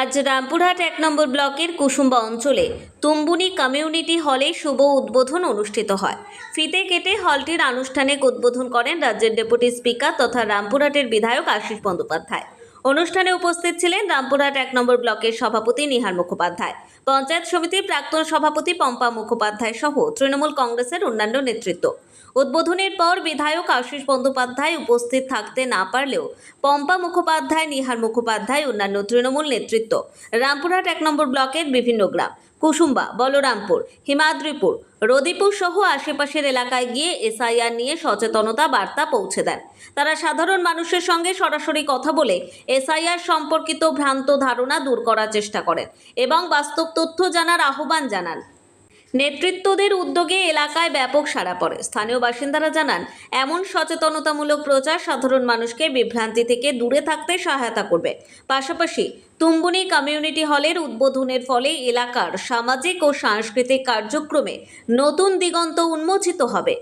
আজ রামপুরহাট এক নম্বর ব্লকের কুসুম্বা অঞ্চলে তুম্বুনি কমিউনিটি হলে শুভ উদ্বোধন অনুষ্ঠিত হয়। ফিতে কেটে হলটির আনুষ্ঠানিক উদ্বোধন করেন রাজ্যের ডেপুটি স্পিকার তথা রামপুরহাটের বিধায়ক আশিস বন্দ্যোপাধ্যায়। অনুষ্ঠানে উপস্থিত ছিলেন রামপুরহাট এক নম্বর ব্লকের সভাপতি নিহার মুখোপাধ্যায়, পঞ্চায়েত সমিতির প্রাক্তন সভাপতি পম্পা মুখোপাধ্যায় সহ তৃণমূল কংগ্রেসের অন্যান্য নেতৃত্ব। উদ্বোধনের পর বিধায়ক আশিস বন্দ্যোপাধ্যায় উপস্থিত থাকতে না পারলেও পম্পা মুখোপাধ্যায়, নিহার মুখোপাধ্যায়, অন্যান্য তৃণমূল নেতৃত্ব, রামপুরহাট এক নম্বর ব্লকের বিভিন্ন গ্রাম, কুসুম্বা, বলরামপুর, হিমাদ্রিপুর, রদিপুর সহ আশেপাশের এলাকায় গিয়ে এসআইআর নিয়ে সচেতনতা বার্তা পৌঁছে দেন। তারা সাধারণ মানুষের সঙ্গে সরাসরি কথা বলে এসআইআর সম্পর্কিত ভ্রান্ত ধারণা দূর করার চেষ্টা করেন এবং বাস্তব তথ্য জানার আহ্বান জানান। নেতৃত্বদের উদ্যোগে এলাকায় ব্যাপক সাড়া পড়ে। স্থানীয় বাসিন্দারা জানান, এমন সচেতনতামূলক প্রচার সাধারণ মানুষকে বিভ্রান্তি থেকে দূরে থাকতে সহায়তা করবে। পাশাপাশি তুম্বুনি কমিউনিটি হলের উদ্বোধনের ফলে এলাকার সামাজিক ও সাংস্কৃতিক কার্যক্রমে নতুন দিগন্ত উন্মোচিত হবে।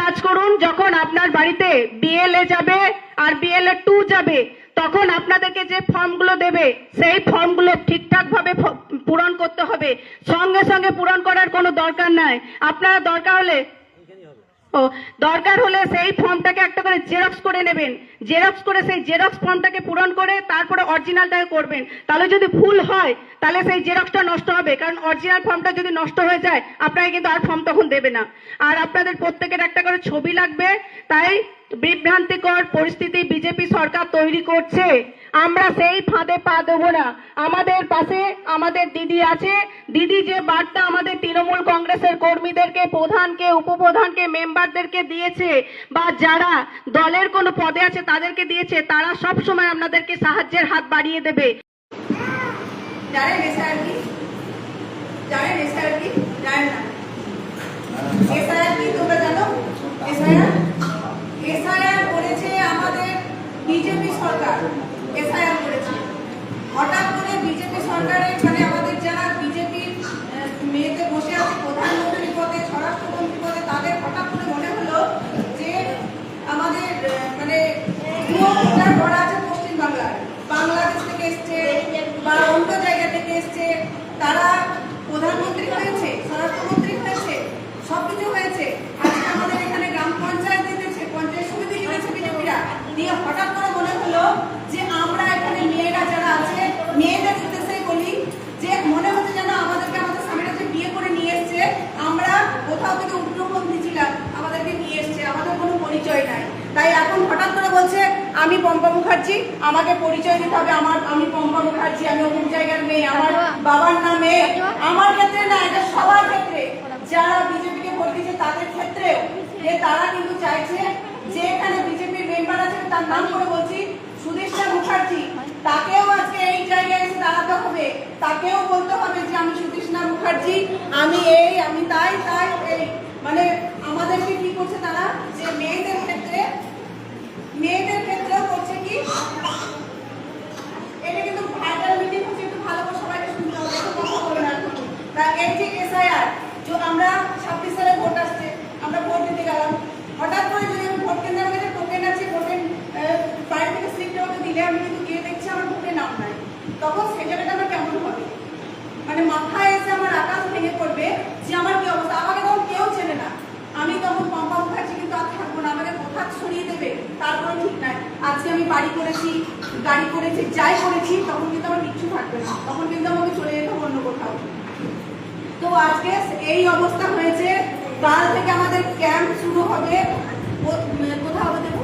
কাজ করুন, যখন আপনার বাড়িতে বিএলএ যাবে আর বিএলএ টু যাবে, তখন আপনাদেরকে যে ফর্মগুলো দেবে, সেই ফর্মগুলো ঠিকঠাকভাবে পূরণ করতে হবে। সঙ্গে সঙ্গে পূরণ করার কোনো দরকার নাই। আপনারা দরকার হলে দরকার হলে সেই ফর্মটাকে একটা করে জেরক্স করে নেবেন। জেরক্স করে সেই জেরক্স ফর্মটাকে পূরণ করে তারপরে অরিজিনালটাকে করবেন। তাহলে যদি ভুল হয়, তাহলে সেই জেরক্সটা নষ্ট হবে। কারণ অরিজিনাল ফর্মটা যদি নষ্ট হয়ে যায়, আপনাকে কিন্তু আর ফর্ম তখন দেবে না। আর আপনাদের প্রত্যেকের একটা করে ছবি লাগবে। তাই বিভ্রান্তিকর পরিস্থিতি বিজেপি সরকার তৈরি করছে। আমরা সেই ফাঁদে পা দেবো না। আমাদের পাশে আমাদের দিদি আছে। দিদি যে বার্তা আমাদের তৃণমূল কংগ্রেসের কর্মীদেরকে প্রধানকে উপপ্রধানকে মেম্বারদেরকে দিয়েছে বা যারা দলের কোনো পদে আছে তাদেরকে দিয়েছে তারা সব সময় আপনাদেরকে সাহায্যের হাত বাড়িয়ে দেবে। জানেন এসআইআর কি? জানেন এসআইআর কি? জানেন না। এসআইআর কি তোমরা জানো এসআইআর এসআইআর করেছে আমাদের বিজেপি সরকার এসআইআর করেছে। হঠাৎ করে বিজেপি সরকারের মানে আমাদের যারা বিজেপির মেয়েতে বসে আছে প্রধানমন্ত্রী পদে স্বরাষ্ট্রমন্ত্রী পদে তাদের হঠাৎ করে মনে হলো যে আমাদের আহ, মানে ভুয়ো ভোটার ভরা আছে পশ্চিমবাংলায় বাংলাদেশ থেকে এসছে বা অন্য জায়গা থেকে এসছে তারা প্রধানমন্ত্রী হয়েছে স্বরাষ্ট্রমন্ত্রী হয়েছে সবকিছু হয়েছে আজকে আমাদের এখানে গ্রাম পঞ্চায়েত দিতেছে পঞ্চায়েত সমিতি দিতেছে বিজেপিরা দিয়ে হঠাৎ করে মনে হলো যে আমরা এখানে মেয়েরা যারা আছে মেয়েদের উদ্দেশ্যেই বলি যে মনে হচ্ছে যেন আমাদেরকে আমাদের স্বামীরা যে বিয়ে করে নিয়ে এসছে আমরা কোথাও থেকে উগ্রপন্থী ছিলাম আমাদেরকে নিয়ে এসছে আমাদের কোনো পরিচয় নাই তাই এখন হঠাৎ করে বলছে আমি পম্পা মুখার্জি আমাকে পরিচয় দিতে হবে। আমার আমি পম্পা মুখার্জি আমি অমুক জায়গার মেয়ে। আমার বাবার নাম আমার ক্ষেত্রে না এটা সবার ক্ষেত্রে। যারা বিজেপিকে ভোট দিয়েছে তাদের ক্ষেত্রেও। যে তারা কিন্তু চাইছে যে এখানে বিজেপির মেম্বার আছে তার নাম করে বলছি সুদেশা মুখার্জি। তাকেও আজকে এই জায়গায় এসে দাঁড়াতে হবে। তাকেও বলতে হবে যে আমি সুদেশনা মুখার্জি আমি এই আমি তাই তাই এই। মানে আমাদেরকে কি করছে তারা? যে মেয়েদের ক্ষেত্রে মেয়েদের ক্ষেত্রেও করছে কি এটা কিন্তু ভাইরাল মিটিং হচ্ছে একটু ভালো করে সবাইকে শুনতে হবে একটু কথা বলে না তা এই যে এসআইআর যে আমরা ছাব্বিশ সালে ভোট আসছে আমরা ভোট দিতে গেলাম হঠাৎ করে যদি আমি ভোট কেন্দ্রে আমাদের টোকেন আছে ভোটের বাড়ি থেকে স্লিপটা আমাকে দিলে আমি কিন্তু গিয়ে দেখছি আমার ভোটে নাম নাই তখন সেই জায়গাটা কেমন হবে? মানে মাথায় এসে আমার আকাশ ভেঙে পড়বে যে আমার কি অবস্থা? আমাকে তখন কেউ চেনে না। আমি তখন পম্পা মুখার্জি, কিন্তু আর থাকব না। আমাকে কোথাও সরিয়ে দেবে? তারপরে ঠিক নাই। আজকে আমি বাড়ি করেছি, গাড়ি করেছি, যাই করেছি, তখন কিন্তু আমার কিচ্ছু থাকবে না। তখন কিন্তু আমাকে চলে যেতে অন্য কোথাও। তো আজকে এই অবস্থা হয়েছে। কাল থেকে আমাদের ক্যাম্প শুরু হবে। কোথাও দেখুন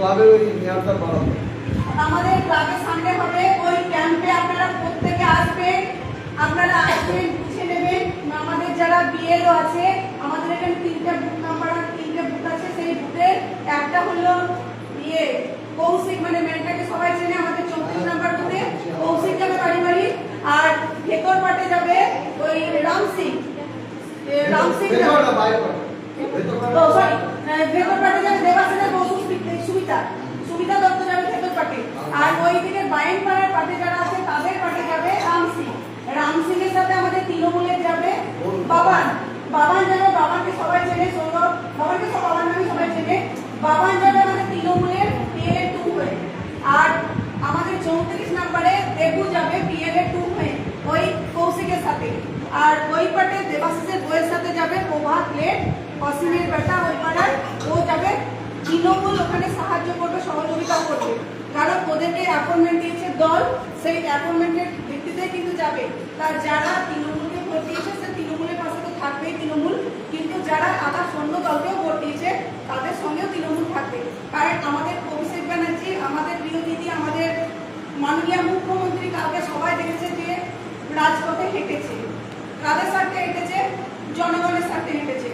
ক্লাবে ওই মেয়াদটা বাড়ানো আমাদের ক্লাবে সামনে হবে। ওই ক্যাম্পে আপনারা প্রত্যেকে আসবেন। আপনারা আসবেন বুঝে নেবেন। আমাদের যারা বিএলও আছে আমাদের এখানে তিনটে বুক নাম্বার তিনটে বুক আছে সেই বুকের একটা হলো ইয়ে কৌশিক মানে মেয়েটাকে সবাই চেনে আমাদের চৌত্রিশ নাম্বার বুকে কৌশিক যাবে বাড়ি আর ভেতর পাটে যাবে ওই রাম সিং। রাম সিং সরি ভেতর পাটে যাবে দেবাসিনের বসু। আর ওই পাটে দেবাশিসের বইয়ের সাথে যাবে প্রভাত লেট অসীমের বেটা, ওই পাড়ায় ও যাবে। তৃণমূল ওখানে সাহায্য করবে, সহযোগিতা করবে। কারণ ওদেরকে অ্যাপয়েন্টমেন্ট দিয়েছে দল, সেই অ্যাপয়েন্টমেন্টের ভিত্তিতে কিন্তু যাবে। তার যারা তৃণমূলকে ভোট দিয়েছে, সে তৃণমূলের পাশে তো থাকবেই তৃণমূল। কিন্তু যারা আদার অন্য দলকেও ভোট দিয়েছে, তাদের সঙ্গেও তৃণমূল থাকবে। কারণ আমাদের অভিষেক ব্যানার্জি, আমাদের প্রিয় দিদি, আমাদের মাননীয় মুখ্যমন্ত্রী কালকে সবাই দেখেছে যে রাজপথে হেঁটেছে। কাদের স্বার্থে হেঁটেছে জনগণের স্বার্থে হেঁটেছে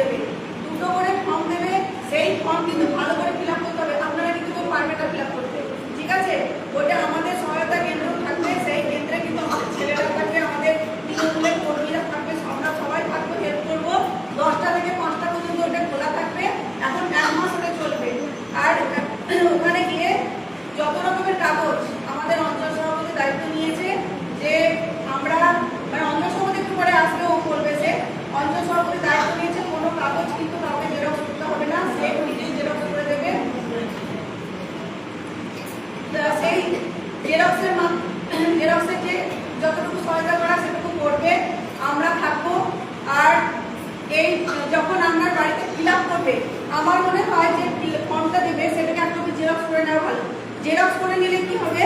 দেবে। দুটো করে ফর্ম দেবে, সেই ফর্ম কিন্তু ভালো করে ফিল করতে হবে। আপনারা কিন্তু কেউ ফিল করতে ঠিক আছে? এই, যখন আপনার বাড়িতে ফিল করবে, আমার মনে হয় যে ফর্মটা দেবে, সেটাকে আপনাকে জেরক্স করে নেওয়া ভালো। জেরক্স করে নিলে কি হবে?